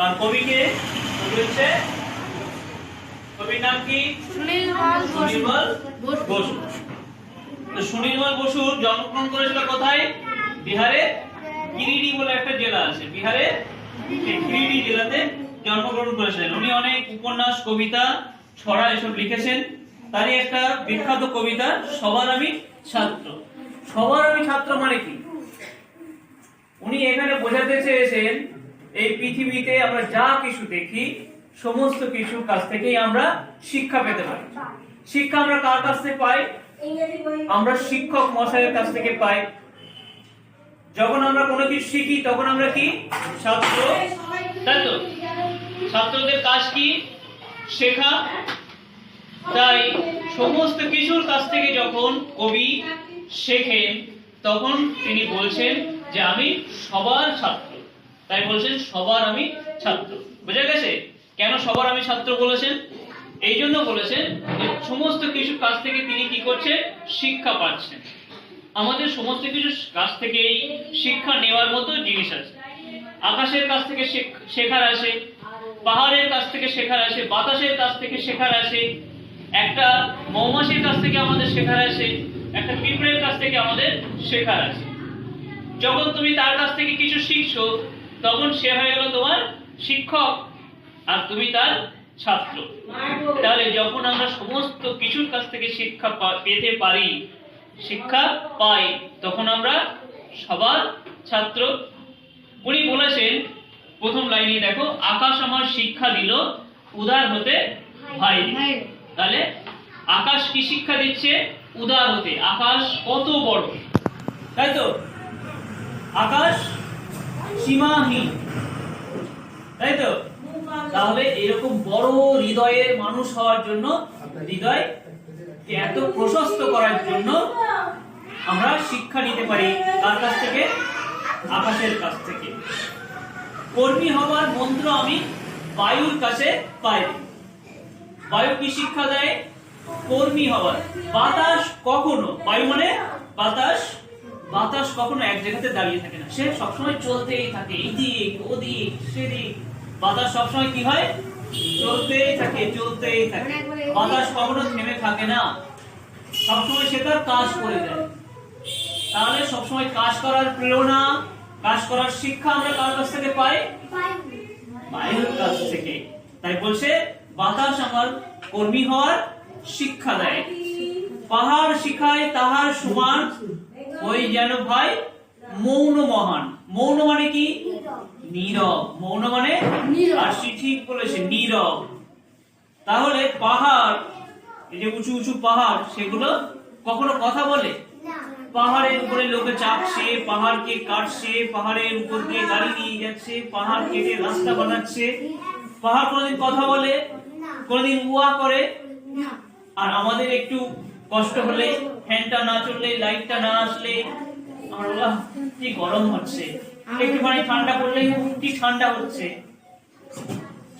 আর কবিকে কবি হচ্ছে কবির নাম কি? সুনির্মল বসু। তো সুনির্মল বসু জন্মগ্রহণ করেছিল কোথায়? বিহারে গিরিডি বলে একটা জেলা আছে। বিহারে গিরিডি জেলাতে জন্মগ্রহণ করেছিলেন। উনি অনেক উপন্যাস কবিতা ছড়া এসব লিখেছেন। তারই একটা বিখ্যাত কবিতা সবার আমি ছাত্র। সবার আমি ছাত্র মানে কি? উনি এখানে বোঝাতে চেয়েছেন এই পৃথিবীতে আমরা যা কিছু দেখি সমস্ত কিছু কাছ থেকেই আমরা শিক্ষা পেতে পারি। শিক্ষা আমরা কার কাছ থেকে পাই? আমরা শিক্ষক মশাইয়ের কাছ থেকে পাই। যখন আমরা কোনো কিছু শিখি তখন আমরা কি? ছাত্র। তাই তো? ছাত্রদের কাজ কি? শেখা। তাই সমস্ত কিছুর কাছ থেকে যখন কবি শেখেন তখন তিনি বলছেন যে আমি সবার ছাত্র। তাই বলছেন, সবার আমি ছাত্র। বুঝা গেছে? কেন সবার আমি ছাত্র বলেছেন? এই জন্য বলেছেন যে সমস্ত কাছ থেকে তিনি কি করছেন? শিক্ষা পাচ্ছেন। আমাদের সমস্ত কিছু কাছ থেকেই শিক্ষা নেওয়ার মতো জিনিস আছে। আকাশের কাছ থেকে শেখ- শেখার আছে পাহাড়ের কাছ থেকে শেখার আছে বাতাসের কাছ থেকে শেখার আছে একটা মৌমাছির কাছ থেকে আমাদের শেখার আছে একটা পিঁপড়ের কাছ থেকে আমাদের শেখার আছে যখন তুমি তার কাছ থেকে কিছু শিখছো তখন সে হয়ে গেল তোমার শিক্ষক আর তুমি তার ছাত্র। তাহলে যখন আমরা সমস্ত কিছুর কাছ থেকে শিক্ষা পেতে পারি, শিক্ষা পাই, তখন আমরা সবার ছাত্র। উনি বলেছেন, প্রথম লাইনে দেখো, আকাশ আমার শিক্ষা দিল, উদার হতে ভাই। তাহলে আকাশ কি শিক্ষা দিচ্ছে? উদার হতে। আকাশ কত বড়? তাই তো? আকাশ সীমাহীন। তাই তো? তাহলে এরকম বড় হৃদয়ের মানুষ হওয়ার জন্য, হৃদয় এত প্রশস্ত করার জন্য আমরা শিক্ষা নিতে পারি কার কাছ থেকে? আকাশের কাছ থেকে। কর্মী হওয়ার মন্ত্র আমি বায়ুর কাছে পাই। বায়ু কি শিক্ষা দেয়? কর্মী হওয়ার। বাতাস কখনো বায়ু মানে বাতাস বাতাস কখনো এক জায়গাতে দাঁড়িয়ে থাকে না। সে সবসময় চলতেই থাকে, এদিক, ওদিক, সেদিক। বাতাস সবসময় কি হয়? চলতেই থাকে চলতেই থাকে। বাতাস কখনো থেমে থাকে না। সবসময় সে তার কাজ করে যায় তাহলে সবসময় কাজ করার প্রেরণা, কাজ করার শিক্ষা আমরা কার কাছ থেকে পাই? বায়ুর কাছ থেকে। তাই বলছে, বাতাস আমার কর্মী হওয়ার শিক্ষা দেয়। পাহাড় শিখায় তাহার সমান ওই যেন ভাই মৌন মহান। মৌন মানে কি? নীরব। মৌন মানে নীরব। ঠিক বলেছে নীরব। তাহলে পাহাড় এই যে উঁচু উঁচু পাহাড় সেগুলো কখনো কথা বলে? পাহাড়ের উপরে লোকে চাপছে পাহাড়কে কাটছে পাহাড়ের উপর দিয়ে গাড়ি নিয়ে যাচ্ছে পাহাড় কেটে রাস্তা বানাচ্ছে। পাহাড় কোনোদিন কথা বলে? কোনোদিন উয়া করে? আর আমাদের একটু কষ্ট হলে ফ্যানটা না চললে লাইটটা না আসলে আমরা বলি, "আহ, কি গরম হচ্ছে। একটুখানি ঠান্ডা পড়লেই কি ঠান্ডা হচ্ছে।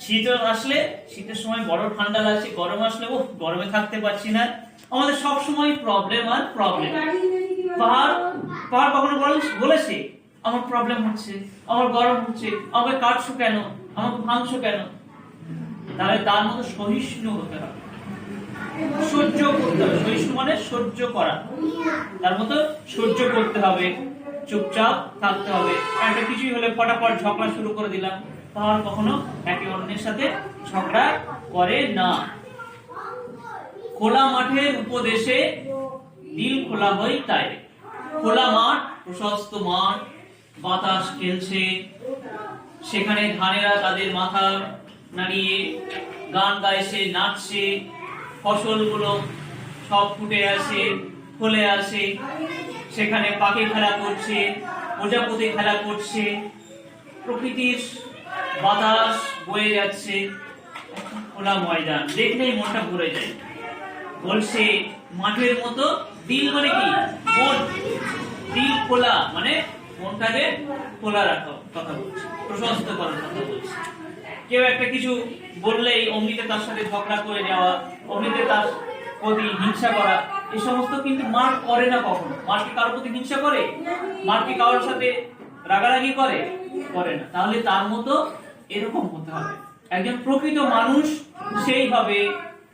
শীত আসলে শীতের সময় বড় ঠান্ডা লাগছে গরম আসলে ও গরমে থাকতে পারছি না। আমাদের সব সময় প্রবলেম আর প্রবলেম পাহাড় পাহাড় কখনো বলে- বলেছে আমার প্রবলেম হচ্ছে আমার গরম হচ্ছে আমাকে কাটছো কেন? আমাকে ভাঙছো কেন? তাহলে তার মতো সহিষ্ণু হতে হবে। সহ্য করতে হবে। সহিষ্ণু মানে সহ্য করা। তার মতো সহ্য করতে হবে। চুপচাপ থাকতে হবে। একটা কিছুই হলে ফটাফট ঝগড়া শুরু করে দিলাম। পাহাড় কখনো একে অন্যের সাথে ঝগড়া করে না। খোলা মাঠের উপদেশে দিল খোলা হয় তাই। খোলা মাঠ, প্রশস্ত মাঠ, বাতাস খেলছে। সেখানে ধানেরা তাদের মাথা নাড়িয়ে গান গাইছে, নাচছে। ফসলগুলো সব ফুটে আসে, ফলে আসে। সেখানে পাখি খেলা করছে, প্রজাপতি খেলা করছে। প্রকৃতির বাতাস বয়ে যাচ্ছে। খোলা ময়দান। দেখলেই মনটা ভরে যায়। বলছে, মাঠের মতো দিল মানে কি? মন দিল খোলা মানে মনটাকে খোলা রাখা, কথা বলছে। প্রশস্ত করার কথা বলছে। কেউ একটা কিছু বললেই অমনিতে তার সাথে ঝগড়া করে যাওয়া অমনিতে তার প্রতি হিংসা করা এই সমস্ত কিন্তু মার করে না কখনো। মার কি কারোর প্রতি হিংসা করে? মার কি কারোর সাথে রাগারাগি করে? করে না। তাহলে তার মতো এরকম হতে হবে। একজন প্রকৃত মানুষ সেইভাবে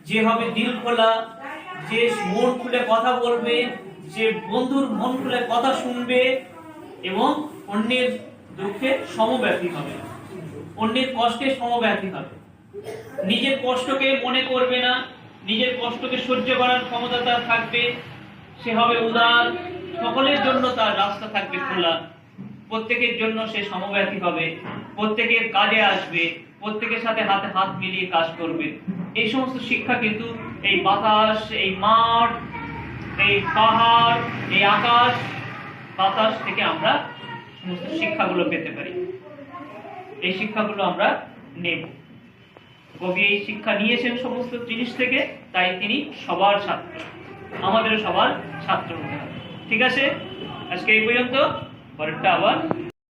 যেভাবে দিল খোলা, যে মন খুলে কথা বলবে, যে বন্ধুর মন খুলে কথা শুনবে এবং অন্যের দুঃখে সমব্যথী হবে। অন্যের কষ্টে সমব্যথী হবে। নিজের কষ্টকে মনে করবে না, নিজের কষ্টকে সহ্য করার ক্ষমতা তার থাকবে, সে হবে উদার, সকলের জন্য তার রাস্তা থাকবে খোলা। প্রত্যেকের জন্য সে সমব্যথী হবে, প্রত্যেকের কাজে আসবে, প্রত্যেকের সাথে হাতে হাত মিলিয়ে কাজ করবে। এই সমস্ত শিক্ষা কিন্তু এই বাতাস, এই মাঠ, এই পাহাড়, এই আকাশ, বাতাস থেকে আমরা সমস্ত শিক্ষাগুলো পেতে পারি। এই শিক্ষাগুলো আমরা নেব। কবি এই শিক্ষা নিয়েছেন সমস্ত জিনিস থেকে, তাই তিনি সবার ছাত্র। আমাদের সবার ছাত্র ঠিক আছে? আজকে এই পর্যন্ত। পরেরটা আবার